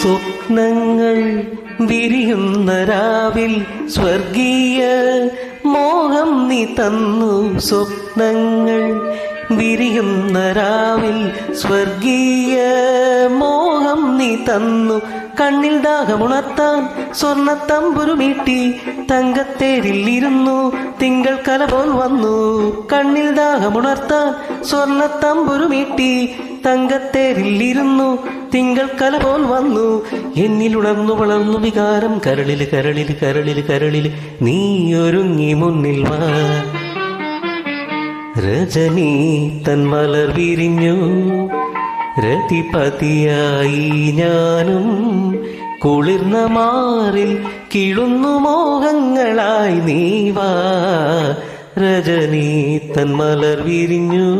സ്വപ്നങ്ങൾ വിരിയുന്ന രാവിൽ സ്വർഗീയ മോഹം നീ തന്നു. സ്വപ്നങ്ങൾ വിരിയുന്ന രാവിൽ സ്വർഗീയ മോഹം നീ തന്നു. കണ്ണിൽ ദാഹമുണർത്താൻ സ്വർണത്തമ്പുരുമീട്ടി തങ്കത്തേരിൽ ഇരുന്നു. തിങ്കൾ കല പോൽ വന്നു. കണ്ണിൽ ദാഹമുണർത്താൻ സ്വർണത്തമ്പുരുമീട്ടി തങ്കത്തേരിൽ ഇരുന്നു തിങ്കൾ കല പോൽ വന്നു. എന്നിൽ ഉണർന്നു വളർന്നു വികാരം. കരളിൽ കരളിൽ കരളിൽ കരളിൽ നീ ഒരുങ്ങി മുന്നിൽ വാ. രജനി തൻ മലർ വിരിഞ്ഞു. രതിപതിയായി ഞാനും കുളിർന്ന മാറിൽ കിളുന്നു മോഹങ്ങളായി നീവാ രജനീ തന്മലർ വിരിഞ്ഞൂ.